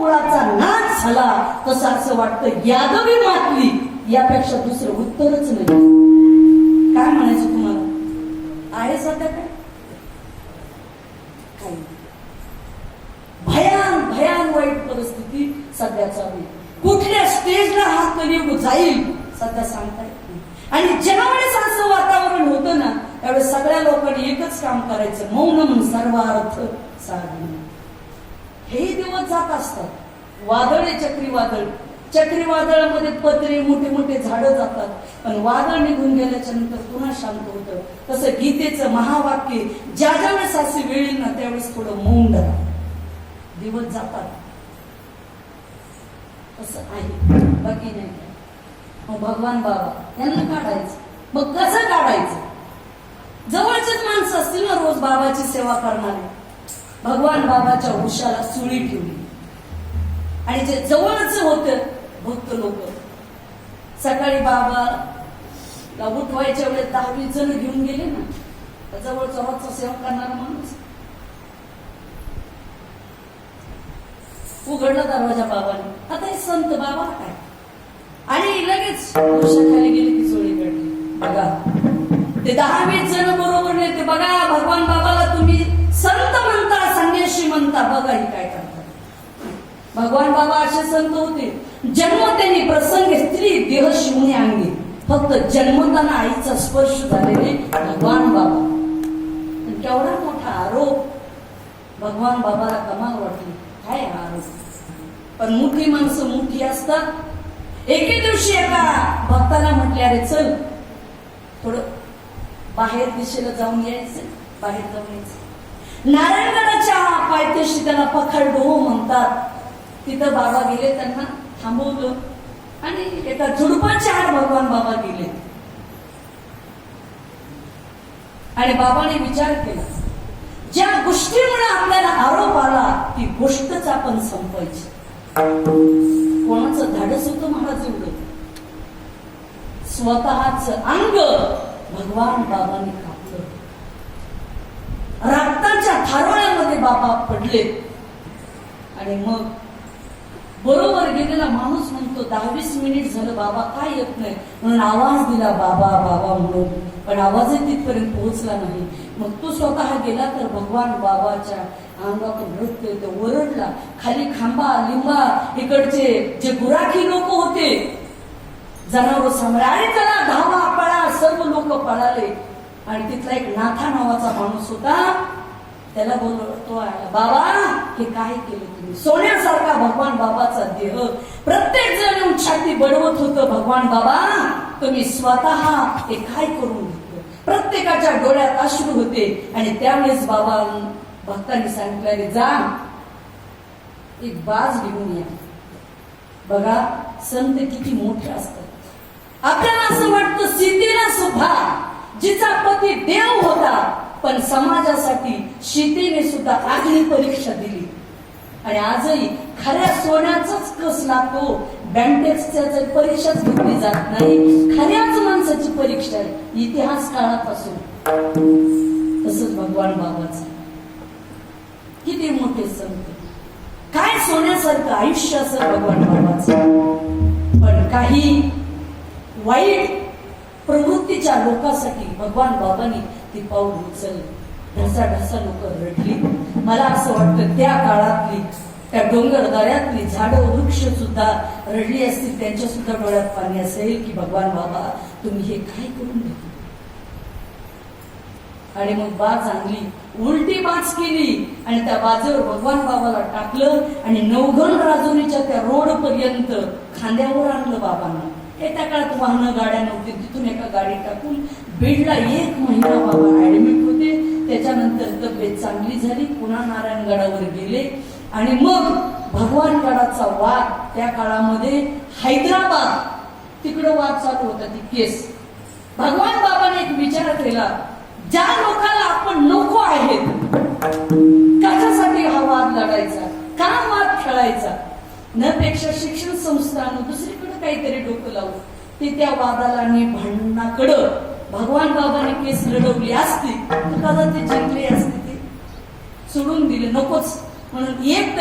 कुळाचा नाच झाला तसं असं वाटतं यादवी मातली यापेक्षा दुसरं उत्तरच नाही. काय म्हणायचं तुम्हाला? आहे सध्या काय काही भयान भयान वाईट परिस्थिती सध्या चालू कुठल्या स्टेजला हा कलियुग जाईल सध्या सांगता येत नाही. आणि ज्यावेळेस असं वातावरण होतं ना त्यावेळेस सगळ्या लोकांनी एकच काम करायचं मौन मौनम सर्वार्थ साधन. हे दिवस जात असतात. वादळ आहे चक्रीवादळ. चक्रीवादळामध्ये पत्रे मोठे मोठे झाडं जातात. पण वादळ निघून गेल्याच्यानंतर पुन्हा शांत होतं. तसं गीतेचं महावाक्य ज्या ज्या वेळेस असे वेळ येईल ना त्यावेळेस थोडं मौन धरा. दिवस जातात. असं आहे. बाकी नाही मग भगवान बाबा यांना काढायचं. मग कसं काढायचं? जवळचेच माणसं असतील ना रोज बाबाची सेवा करणारे. भगवान बाबाच्या उशाला सुळी ठेवली. आणि जे जवळच होत भक्त लोक. सकाळी बाबा उठवायच्या वेळेस दहावी जण घेऊन गेले ना जवळचा रोजचा सेवा करणारा माणूस. उघडला दरवाजा बाबाने. आता हे संत बाबा काय? आणि लगेच खाली गेली ती चोळी काढली बघा ते दहा वीस जण म्हणता काय करतात? भगवान बाबा असे संत होते. जन्म त्यांनी प्रसंग स्त्री देह शिवणे अंगी फक्त जन्मताना आईचा स्पर्श झालेले भगवान बाबा. केवढा मोठा आरोप. भगवान बाबाला कमाल वाटली. काय आरोप? पण मोठी माणसं मोठी असतात. एके दिवशी एका भक्ताला म्हटले अरे चल थोडं बाहेर दिशेला जाऊन यायचं बाहेर जाऊन यायचं. नारायणगडाच्या पायथ्याशी त्याला पखडो म्हणतात. तिथं बाबा गेले त्यांना थांबवलं आणि एका झुडपाच्या आड भगवान बाबा गेले. आणि बाबाने विचार केला ज्या गोष्टीमुळे आपल्याला आरोप आला ती गोष्टच आपण संपवायची. कोणाचं धाडस होत महाराज एवढं? स्वतःच अंग भगवान बाबांनी रक्ताच्या थारोळ्यामध्ये बाबा पडले. आणि मग बरोबर गेलेला माणूस म्हणतो दहावीस मिनिट झालं बाबा काय येत नाही. म्हणून आवाज दिला बाबा बाबा म्हणून. पण आवाजही तिथपर्यंत पोहोचला नाही. मग तो स्वतः गेला तर भगवान बाबाच्या अंगातून नृत्य येतो ओरडला. खाली खांबा लिंबा इकडचे जे गुराखी लोक होते जनावर सांभाळ आणि चला धावा पळा सर्व लोक पळाले. आणि तिथला एक नाथा नावाचा माणूस होता. त्याला बोलतो आला बाबा हे काय केलं तुम्ही? सोन्यासारखा भगवान बाबाचा देह प्रत्येक जण छाती बनवत होतं. भगवान बाबा तुम्ही स्वतः ते काय करून घेतलं? प्रत्येकाच्या डोळ्यात अश्रू होते आणि त्यावेळेस बाबा भक्तांनी सांगितलं जा. एक बाज घेऊन या. बघा संत किती मोठे असतात. आपल्याला असं वाटतं सीतेला सुद्धा जिचा पती देव होता पण समाजासाठी सीतेने सुद्धा अग्नी परीक्षा दिली. आणि आजही खऱ्या सोन्याचाच कस लागतो बँटेक्सच्या जर परीक्षाच घेतली जात नाही खऱ्याच माणसाची परीक्षा आहे इतिहास काळापासून. तसंच भगवान बाबाचं. किती मोठे संत. काय सोन्यासारखं आयुष्य असं भगवान बाबाचं? पण काही वाईट प्रवृत्तीच्या लोकांसाठी भगवान बाबांनी ती पाऊल उचलली. ढसा ढसा लोक रडली. मला असं वाटतं त्या काळातली त्या डोंगर दऱ्यातली झाडं वृक्ष सुद्धा रडली असतील त्यांच्या सुद्धा डोळ्यात पाणी असेल की भगवान बाबा तुम्ही हे काय करून घेतलं? आणि मग बाज आणली उलटी बाज केली आणि त्या बाजेवर भगवान बाबाला टाकलं आणि नवघन राजुरीच्या त्या रोड पर्यंत खांद्यावर आणलं बाबांना. हे त्या काळात वाहनं गाड्या नव्हती. तिथून एका गाडी टाकून बीडला एक महिना बाबा ऍडमिट होते. त्याच्यानंतर तब्येत चांगली झाली. पुन्हा नारायणगडावर गेले. आणि मग भगवानगडाचा वाद. त्या काळामध्ये हैदराबाद. तिकडं वाद चालू होता ती केस. भगवान बाबाने एक विचार केला ज्या लोकांना आपण नको आहेत कशासाठी हा वाद लढायचा का वाद खेळायचा? न पेक्षा शिक्षण संस्थानं दुसरी काहीतरी डोकं लावू ते त्या वादाला आणि भांडणाकडं भगवान बाबाने केस लढवली असती तर कदाचित जिंकली असते ते. सोडून दिले. नकोच. म्हणून एक